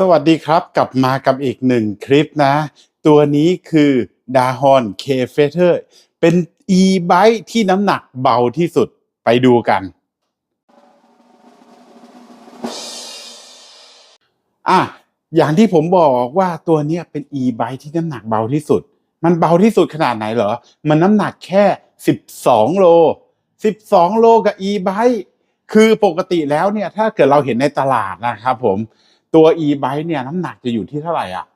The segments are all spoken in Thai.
สวัสดีครับ กลับมากับอีกหนึ่งคลิปนะ ตัวนี้คือดาฮอนเคเฟเ e อร์เป็น e-bike ที่น้ำหนักเบาที่สุดไปดูกันอะอย่างที่ผมบอกว่าตัวนี้เป็น e-bike ที่น้ำหนักเบาที่สุด มันเบาที่สุดขนาดไหนเหรอ มันน้ำหนักแค่ 12 โล 12 โลกับ e-bike คือปกติแล้วเนี่ยถ้าเกิดเราเห็นในตลาดนะครับผม ตัว e-bike เนี่ยน้ำหนักจะอยู่ที่เท่าไหร่อะ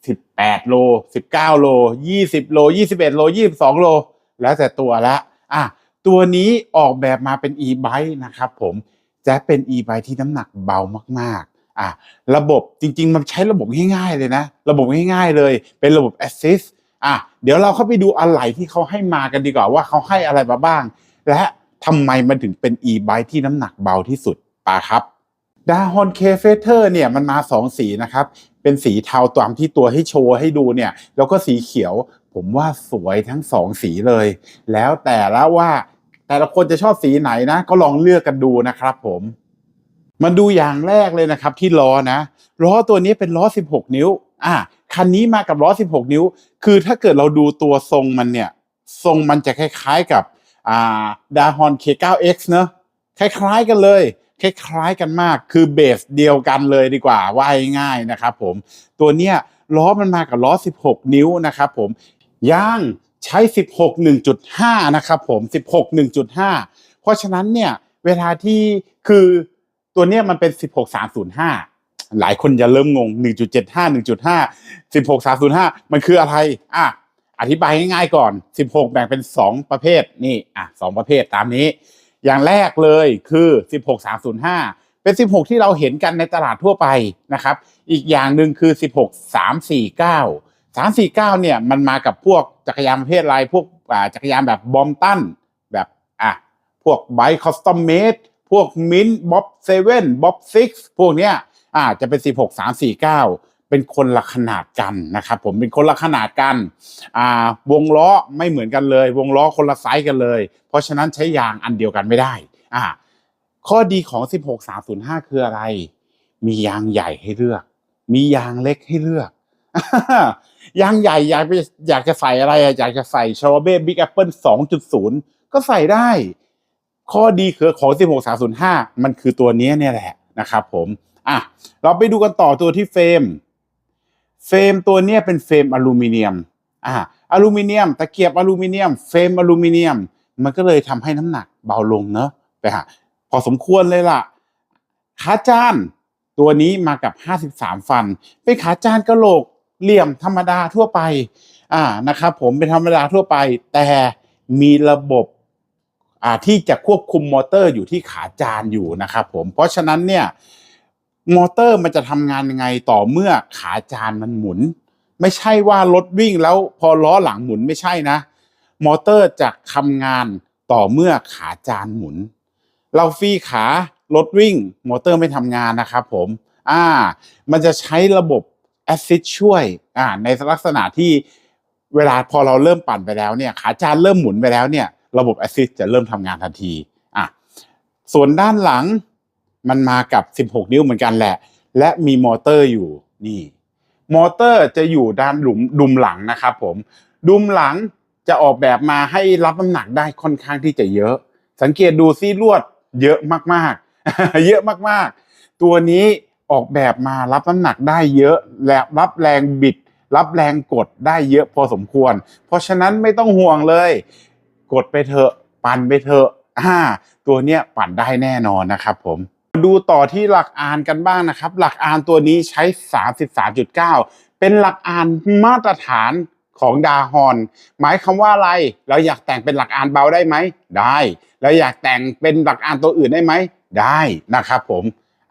18โล19โล20โล21โล22โล แล้วแต่ตัวละอะตัวนี้ออกแบบมาเป็น e-bike นะครับผมจะเป็น e-bike ที่น้ำหนักเบามากๆอะระบบจริง ๆ มันใช้ระบบง่ายๆเลยนะ ระบบง่ายๆเลย เป็นระบบ assist อะเดี๋ยวเราเข้าไปดูอะไรที่เขาให้มากันดีกว่าว่าเขาให้อะไรมาบ้าง และทำไมมันถึงเป็น e-bike ที่น้ำหนักเบาที่สุดป่ะครับ ดาฮอนเคเฟเ e อร์เนี่ยมันมาสองสีนะครับเป็นสีเทาตามที่ตัวให้โชว์ให้ดูเนี่ยแล้วก็สีเขียว ผมว่าสวยทั้งสองสีเลย แล้วแต่ละว่าแต่ละคนจะชอบสีไหนนะ ก็ลองเลือกกันดูนะครับผมมาดูอย่างแรกเลยนะครับที่ล้อนะล้อตัวนี้เป็นล้อ 16 นิ้ว อะคันนี้มากับล้อ 16 นิ้ว คือถ้าเกิดเราดูตัวทรงมันเนี่ย ทรงมันจะคล้ายๆกับอ่าดาฮอน K9X เนอะคล้ายๆกันเลย คล้ายๆกันมากคือเบสเดียวกันเลยดีกว่าว่าง่ายๆนะครับผมตัวเนี้ยล้อมันมากับล้อ 16 นิ้วนะครับผมยางใช้ 16 1.5 นะครับผม 16 1.5 เพราะฉะนั้นเนี่ยเวลาที่คือตัวเนี้ยมันเป็น 16 305หลายคนจะเริ่มงง 1.75 1.5 16 305 มันคืออะไร อะ อธิบายง่ายๆก่อน 16 แบ่งเป็น 2 ประเภท นี่ อะ 2 ประเภทตามนี้ อย่างแรกเลยคือ 16 305 เป็น 16 ที่เราเห็นกันในตลาดทั่วไปนะครับ อีกอย่างหนึ่งคือ 16 349 349เนี่ยมันมากับพวกจักรยานประเภทอะไรพวกจักรยานแบบบอมตันแบบอะพวกไบค์คอสตอมเมดพวกมินบ๊อบเซเว่นบ๊อบซิกพวกเนี้ยอ่าจะเป็น 16 349 เป็นคนละขนาดกันนะครับผมเป็นคนละขนาดกันอ่าวงล้อไม่เหมือนกันเลย วงล้อคนละไซส์กันเลย เพราะฉะนั้นใช้ยางอันเดียวกันไม่ได้อ่าข้อดีของ 16 305 คืออะไร มียางใหญ่ให้เลือก มียางเล็กให้เลือกยางใหญ่อยากอยากจะใส่อะไรอยากจะใส่ชาวเบ้บิ๊กแอปเปิล2.0 ก็ใส่ได้ ข้อดีคือของ 16 305 มันคือตัวนี้เนี่ยแหละนะครับผม อะ เราไปดูกันต่อตัวที่เฟรม เฟรมตัวเนี้ยเป็นเฟรมอลูมิเนียมอ่าอลูมิเนียม ตะเกียบอลูมิเนียม เฟรมอลูมิเนียม มันก็เลยทำให้น้ำหนักเบาลงเนอะไปหาพอสมควรเลยล่ะขาจานตัวนี้มากับ 53 ฟัน เป็นขาจานกระโหลกเหลี่ยมธรรมดาทั่วไปอ่านะครับผมเป็นธรรมดาทั่วไป แต่มีระบบอ่าที่จะควบคุมมอเตอร์อยู่ที่ขาจานอยู่นะครับผมเพราะฉะนั้นเนี่ย มอเตอร์มันจะทำงานยังไงต่อเมื่อขาจานมันหมุน ไม่ใช่ว่ารถวิ่งแล้วพอล้อหลังหมุนไม่ใช่นะ มอเตอร์จะทำงานต่อเมื่อขาจานหมุน เราฟรีขารถวิ่ง มอเตอร์ไม่ทำงานนะครับผมอ่า มันจะใช้ระบบแอสซิสช่วยอ่าในลักษณะที่เวลาพอเราเริ่มปั่นไปแล้วเนี่ย ขาจานเริ่มหมุนไปแล้วเนี่ย ระบบแอสซิสจะเริ่มทำงานทันทีอะส่วนด้านหลัง มันมากับ 16 นิ้วเหมือนกันแหละ และมีมอเตอร์อยู่นี่ มอเตอร์จะอยู่ด้านหลุมดุมหลังนะครับผม ดุมหลังจะออกแบบมาให้รับน้ำหนักได้ค่อนข้างที่จะเยอะ สังเกตดูซี่ลวดเยอะมากๆ เยอะมากๆ ตัวนี้ออกแบบมารับน้ำหนักได้เยอะและรับแรงบิด รับแรงกดได้เยอะพอสมควร เพราะฉะนั้นไม่ต้องห่วงเลย กดไปเถอะ ปั่นไปเถอะอ่าตัวเนี้ยปั่นได้แน่นอนนะครับผม ดูต่อที่หลักอานกันบ้างนะครับ หลักอานตัวนี้ใช้ 33.9 เป็นหลักอานมาตรฐานของดาฮอน หมายคำว่าอะไร เราอยากแต่งเป็นหลักอานเบาได้ไหม ได้ เราอยากแต่งเป็นหลักอานตัวอื่นได้ไหม ได้นะครับผม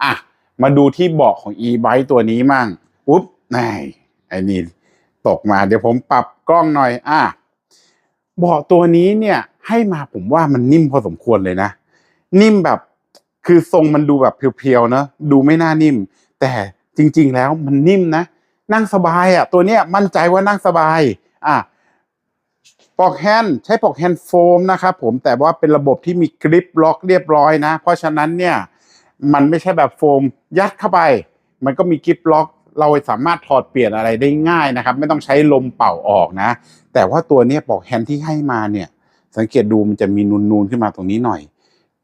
อะมาดูที่เบาะของ e-bike ตัวนี้มั่งอุ๊บนี่ไอ้นี่ตกมาเดี๋ยวผมปรับกล้องหน่อยอะเบาะตัวนี้เนี่ยให้มาผมว่ามันนิ่มพอสมควรเลยนะ นิ่มแบบ คือทรงมันดูแบบเพียวๆนะดูไม่น่านิ่ม แต่จริง ๆ แล้วมันนิ่มนะนั่งสบายอะตัวเนี้ยมั่นใจว่านั่งสบายอะปลอกแฮนด์ใช้ปลอกแฮนด์โฟมนะครับผมแต่ว่าเป็นระบบที่มีกริปล็อกเรียบร้อยนะ เพราะฉะนั้นเนี่ยมันไม่ใช่แบบโฟมยัดเข้าไป มันก็มีกิฟล็อก เราสามารถถอดเปลี่ยนอะไรได้ง่ายนะครับ ไม่ต้องใช้ลมเป่าออกนะ แต่ว่าตัวเนี้ยปลอกแฮนด์ที่ให้มาเนี่ย สังเกตดูมันจะมีนูนๆขึ้นมาตรงนี้หน่อย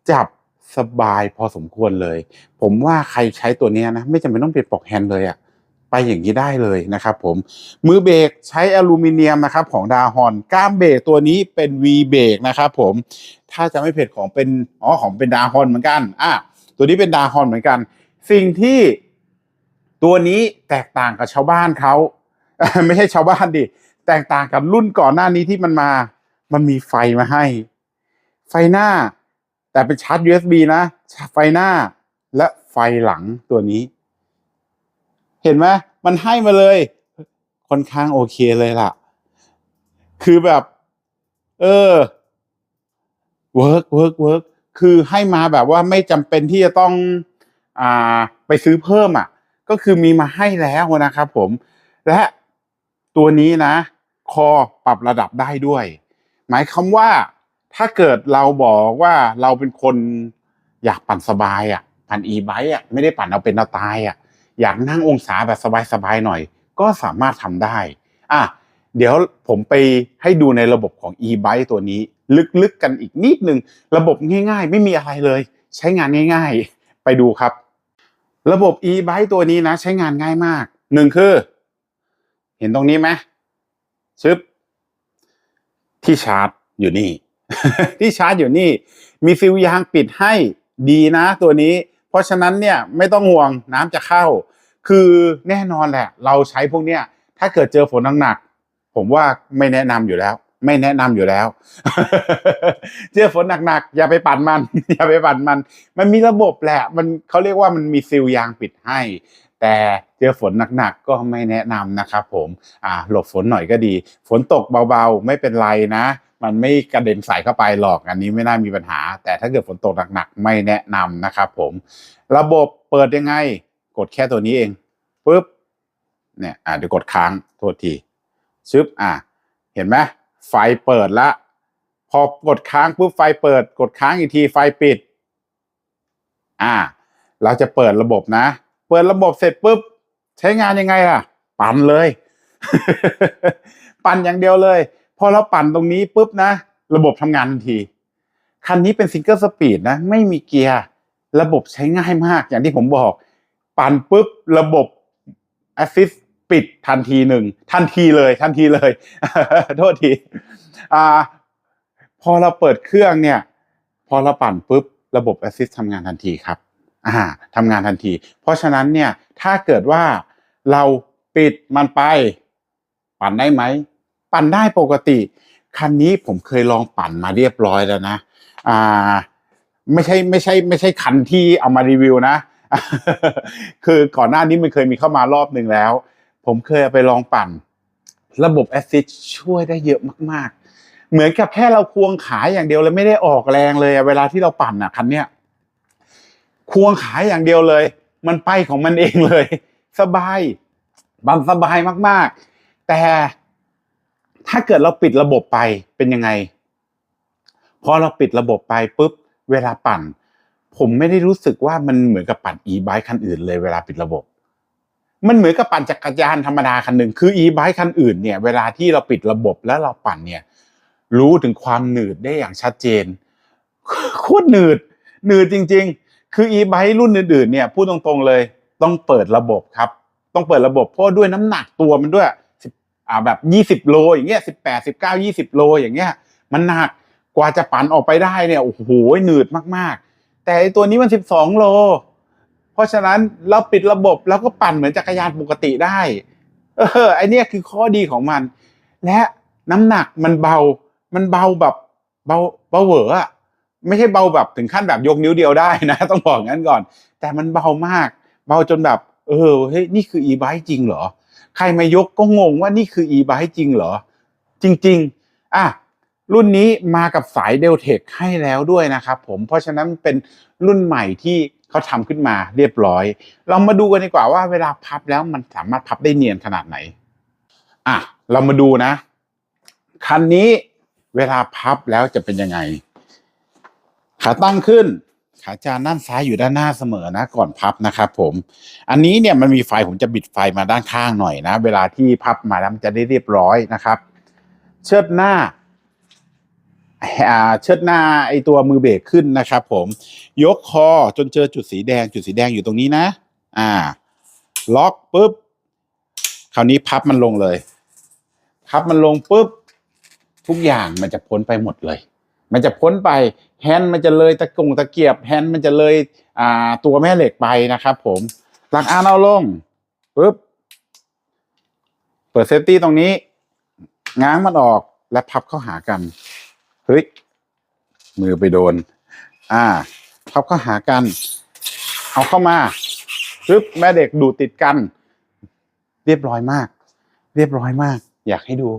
จับ สบายพอสมควรเลย ผมว่าใครใช้ตัวนี้นะ ไม่จำเป็นต้องเปลี่ยนปลอกแฮนด์เลยอะไปอย่างนี้ได้เลยนะครับผม มือเบรกใช้อลูมิเนียมนะครับของดาฮอนก้ามเบรกตัวนี้เป็น V เบรกนะครับผมถ้าจะไม่เผิดของเป็นอ๋อของเป็นดาฮอนเหมือนกันอะตัวนี้เป็นดาฮอนเหมือนกัน สิ่งที่ตัวนี้แตกต่างกับชาวบ้านเขาไม่ใช่ชาวบ้านดิแตกต่างกับรุ่นก่อนหน้านี้ที่มันมา มันมีไฟมาให้ ไฟหน้า แต่เป็นชาร์จ USB นะ ไฟหน้าและไฟหลังตัวนี้ เห็นไหมมันให้มาเลยค่อนข้างโอเคเลยล่ะ คือแบบ เออเวิร์กเวิร์กเวิร์กคือให้มาแบบว่าไม่จำเป็นที่จะต้อง อ่า ไปซื้อเพิ่มอะ ก็คือมีมาให้แล้วนะครับผม และตัวนี้นะ คอปรับระดับได้ด้วย หมายความว่า ถ้าเกิดเราบอกว่าเราเป็นคนอยากปั่นสบายอะปั่นอีไบค์อะไม่ได้ปั่นเอาเป็นเอาตายอะอยากนั่งองศาแบบสบายๆหน่อย ก็สามารถทำได้อะเดี๋ยวผมไปให้ดูในระบบของ e-bike ตัวนี้ ลึกๆกันอีกนิดนึง ระบบง่าย ๆ ไม่มีอะไรเลย ใช้งานง่าย ๆ ไปดูครับ ระบบ e-bike ตัวนี้นะ ใช้งานง่ายมากหนึ่งคือ เห็นตรงนี้ไหมชึบที่ชาร์จอยู่นี่ ที่ชาร์จอยู่นี่ มีฟิวยางปิดให้ดีนะตัวนี้ เพราะฉะนั้นเนี่ยไม่ต้องห่วงน้ำจะเข้า คือแน่นอนแหละ เราใช้พวกเนี้ยถ้าเกิดเจอฝนหนักๆผมว่าไม่แนะนำอยู่แล้ว ไม่แนะนำอยู่แล้ว เจอฝนหนักๆอย่าไปปั่นมัน อย่าไปปั่นมัน มันมีระบบแหละ มันเขาเรียกว่ามันมีซิลยางปิดให้แต่เจอฝนหนักๆก็ไม่แนะนำนะครับผม อ่า หลบฝนหน่อยก็ดี ฝนตกเบาๆ ไม่เป็นไรนะ มันไม่กระเด็นใส่เข้าไปหรอกอันนี้ไม่น่ามีปัญหา แต่ถ้าเกิดฝนตกหนักๆไม่แนะนำนะครับผม ระบบเปิดยังไง กดแค่ตัวนี้เองปุ๊บเนี่ยอ่าเดี๋ยวกดค้างโทษทีชึบอ่าเห็นไหมไฟเปิดละ พอกดค้างปุ๊บไฟเปิด กดค้างอีกทีไฟปิด อ่า เราจะเปิดระบบนะ เปิดระบบเสร็จปุ๊บใช้งานยังไงล่ะ ปั่นเลย ปั่นอย่างเดียวเลย พอเราปั่นตรงนี้ปุ๊บนะ ระบบทำงานทันที คันนี้เป็นซิงเกิลสปีดนะ ไม่มีเกียร์ ระบบใช้ง่ายมากอย่างที่ผมบอก ปั่นปุ๊บระบบ Assist ปิดทันทีหนึ่ง ทันทีเลยทันทีเลย โทษทีอ่าพอเราเปิดเครื่องเนี่ย พอเราปั่นปุ๊บระบบ Assist ทำงานทันทีครับอ่าทำงานทันที เพราะฉะนั้นเนี่ยถ้าเกิดว่าเราปิดมันไป ปั่นได้ไหม ปั่นได้ปกติ คันนี้ผมเคยลองปั่นมาเรียบร้อยแล้วนะ อ่า ไม่ใช่ไม่ใช่ไม่ใช่คันที่เอามารีวิวนะ คือก่อนหน้านี้มันเคยมีเข้ามารอบหนึ่งแล้ว ผมเคยไปลองปั่น ระบบ Assist ช่วยได้เยอะมาก ๆ เหมือนกับแค่เราควงขาอย่างเดียวเลยไม่ได้ออกแรงเลยเวลาที่เราปั่นอะคันเนี้ยควงขาอย่างเดียวเลย มันไปของมันเองเลย สบายบันสบายมาก ๆ แต่ ถ้าเกิดเราปิดระบบไปเป็นยังไงพอเราปิดระบบไปปุ๊บเวลาปั่น ผมไม่ได้รู้สึกว่ามันเหมือนกับปั่น e-bike คันอื่นเลยเวลาปิดระบบ มันเหมือนกับปั่นจักรยานธรรมดาคันหนึ่งคือ e-bike คันอื่นเนี่ย เวลาที่เราปิดระบบแล้วเราปั่นเนี่ย รู้ถึงความหนืดได้อย่างชัดเจนโคตรหนืดหนืดจริง ๆ คือ e-bike รุ่นอื่นๆเนี่ยพูดตรงๆเลย ต้องเปิดระบบครับ ต้องเปิดระบบเพราะด้วยน้ำหนักตัวมันด้วย อ่าแบบยี่สิบโลอย่างเงี้ยสิบแปดสิบเก้ายี่สิบโลอย่างเงี้ย มันหนักกว่าจะปั่นออกไปได้เนี่ยโอ้โหหนืดมากๆ แต่ตัวนี้มันสิบสองโล เพราะฉะนั้นเราปิดระบบแล้วก็ปั่นเหมือนจักรยานปกติได้ เออไอเนี้ยคือข้อดีของมัน และน้ำหนักมันเบา มันเบาแบบเบาเบาเหวออะไม่ใช่เบาแบบถึงขั้นแบบยกนิ้วเดียวได้นะ ต้องบอกงั้นก่อน แต่มันเบามาก เบาจนแบบ เออเฮ้ยนี่คือ e-bike จริงเหรอ ใครมายกก็งงว่านี่คือ e-bike จริงเหรอ จริง ๆ อะรุ่นนี้มากับสายเดลเทคให้แล้วด้วยนะครับผมเพราะฉะนั้นเป็นรุ่นใหม่ที่เขาทำขึ้นมาเรียบร้อย เรามาดูกันดีกว่าว่าเวลาพับแล้วมันสามารถพับได้เนียนขนาดไหน อะ เรามาดูนะ คันนี้เวลาพับแล้วจะเป็นยังไง ขาตั้งขึ้น ขาจานด้านซ้ายอยู่ด้านหน้าเสมอนะก่อนพับนะครับผม อันนี้เนี่ยมันมีไฟผมจะบิดไฟมาด้านข้างหน่อยนะ เวลาที่พับมาแล้วมันจะได้เรียบร้อยนะครับ เชิดหน้าเชิดหน้าไอตัวมือเบรกขึ้นนะครับ ผม ยกคอจนเจอจุดสีแดง จุดสีแดงอยู่ตรงนี้นะ อ่า ล็อกปุ๊บ คราวนี้พับมันลงเลย พับมันลงปุ๊บ ทุกอย่างมันจะพ้นไปหมดเลย มันจะพ้นไป แฮนด์มันจะเลยตะกงตะเกียบแฮนด์มันจะเลยอ่าตัวแม่เหล็กไปนะครับผมหลักอานเอาลงปุ๊บเปิดเซฟตี้ตรงนี้ ง้างมันออกและพับเข้าหากันเฮ้ยมือไปโดน อ่า พับเข้าหากัน เอาเข้ามาปึ๊บแม่เด็กดูติดกัน เรียบร้อยมาก เรียบร้อยมาก อยากให้ดู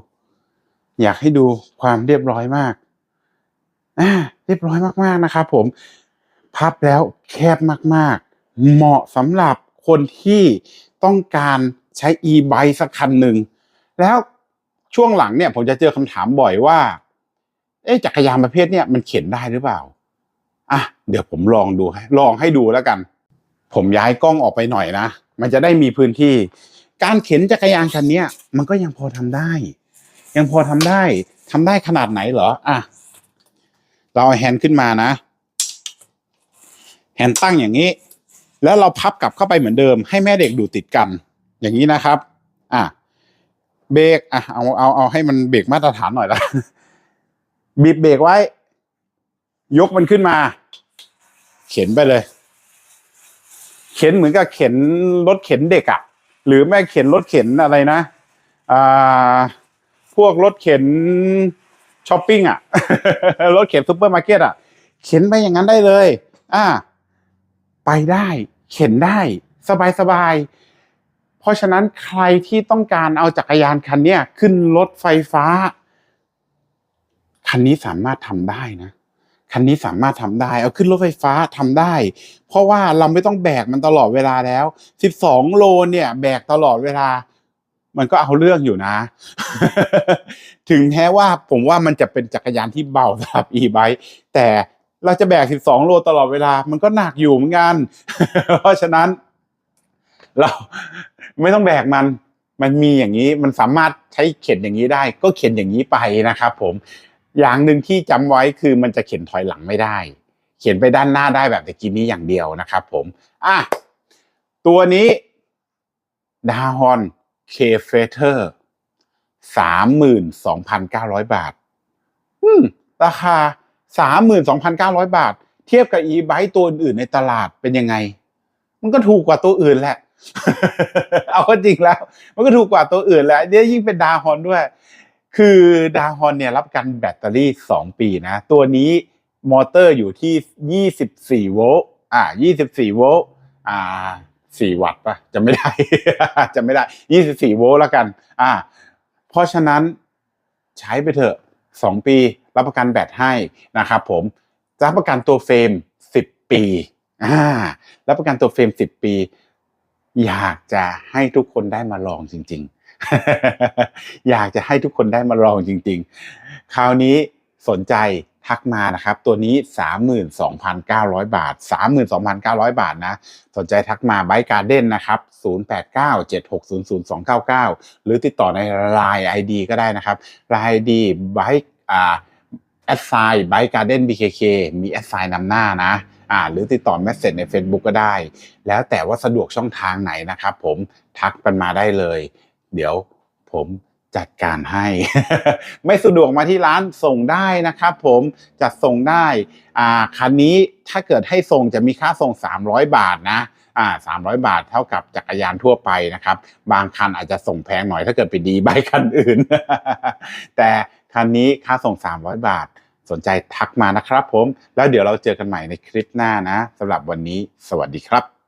อยากให้ดูความเรียบร้อยมาก อ่าเรียบร้อยมากๆนะครับผมพับแล้วแคบมากๆ เหมาะสำหรับคนที่ต้องการใช้ e-bike สักคันหนึ่ง แล้วช่วงหลังเนี่ยผมจะเจอคำถามบ่อยว่า เอ๊ะจักรยานประเภทเนี่ยมันเข็นได้หรือเปล่า อะ เดี๋ยวผมลองดูให้ลองให้ดูแล้วกัน ผมย้ายกล้องออกไปหน่อยนะ มันจะได้มีพื้นที่ การเข็นจักรยานคันนี้มันก็ยังพอทำได้ ยังพอทำได้ทำได้ขนาดไหนเหรอ อะ เราเอาแฮนด์ขึ้นมานะ แฮนด์ตั้งอย่างนี้ แล้วเราพับกลับเข้าไปเหมือนเดิม ให้แม่เด็กดูติดกัน อย่างนี้นะครับ อะเบรกอะเอาเอาเอาให้มันเบรกมาตรฐานหน่อยละบีบเบรกไว้ ยกมันขึ้นมา เข็นไปเลย เข็นเหมือนกับเข็นรถเข็นเด็กอะ่ะ หรือแม่เข็นรถเข็นอะไรนะอ่าพวกรถเข็น ช้อปปิ้งอะ่ะ รถเข็นซูเปอร์มาร์เก็ตอะ เข็นไปอย่างนั้นได้เลย อ่า ไปได้ เข็นได้ สบายสบายๆเพราะฉะนั้นใครที่ต้องการเอาจักรยานคันเนี้ยขึ้นรถไฟฟ้า คันนี้สามารถทำได้นะคันนี้สามารถทำได้ เอาขึ้นรถไฟฟ้าทำได้ เพราะว่าเราไม่ต้องแบกมันตลอดเวลาแล้ว 12 โลเนี่ย แบกตลอดเวลา มันก็เอาเรื่องอยู่นะ ถึงแม้ว่าผมว่ามันจะเป็นจักรยานที่เบาสำหรับ e-bike แต่เราจะแบก 12 โลตลอดเวลา มันก็หนักอยู่เหมือนกัน เพราะฉะนั้น เราไม่ต้องแบกมัน มันมีอย่างนี้ มันสามารถใช้เข็นอย่างนี้ได้ ก็เข็นอย่างนี้ไปนะครับผม อย่างหนึ่งที่จำไว้คือมันจะเข็นถอยหลังไม่ได้ เขียนไปด้านหน้าได้แบบตะกี้นี้อย่างเดียวนะครับผม อะ ตัวนี้ดาฮอน เคเฟเตอร์สามหมื่นสองพันเก้าร้อยบาท อืม ราคาสามหมื่นสองพันเก้าร้อยบาท เทียบกับอีไบตัวอื่นในตลาดเป็นยังไง มันก็ถูกกว่าตัวอื่นแหละ เอาจริงแล้ว มันก็ถูกกว่าตัวอื่นแหละเดี๋ยวยิ่งเป็นดาฮอนด้วย คือดาฮอนเนี่ยรับกันแบตเตอรี่สองปีนะ ตัวนี้มอเตอร์อยู่ที่ยี่สิบสี่โวลต์ อ่ายี่สิบสี่โวลต์ อ่า สี่วัตต์ป่ะจะไม่ได้ จะไม่ได้ยี่สิบสี่โวลต์แล้วกัน อ่า เพราะฉะนั้นใช้ไปเถอะสองปีรับประกันแบตให้นะครับผมรับประกันตัวเฟรมสิบปีอ่ารับประกันตัวเฟรมสิบปี อยากจะให้ทุกคนได้มาลองจริง ๆ อยากจะให้ทุกคนได้มาลองจริง ๆ คราวนี้สนใจ ทักมานะครับ ตัวนี้ 32,900 บาท 32,900 บาทนะ สนใจทักมาไบการ์เด้นนะครับ 0897600299 หรือติดต่อใน Line ID ก็ได้นะครับ Line ID ไบอ่าแอดไซน์ไบการ์เด้น BKK มีแอดไซน์นำหน้านะอ่าหรือติดต่อเมสเซจใน Facebook ก็ได้ แล้วแต่ว่าสะดวกช่องทางไหนนะครับผมทักกันมาได้เลย เดี๋ยวผม จัดการให้ ไม่สะดวกมาที่ร้านส่งได้นะครับผมจัดส่งได้อ่าคันนี้ถ้าเกิดให้ส่งจะมีค่าส่ง 300 บาทนะอ่า300บาทเท่ากับจักรยานทั่วไปนะครับ บางคันอาจจะส่งแพงหน่อยถ้าเกิดไปดีใบคันอื่น แต่คันนี้ค่าส่ง 300 บาทสนใจทักมานะครับผม แล้วเดี๋ยวเราเจอกันใหม่ในคลิปหน้านะสำหรับวันนี้ สวัสดีครับ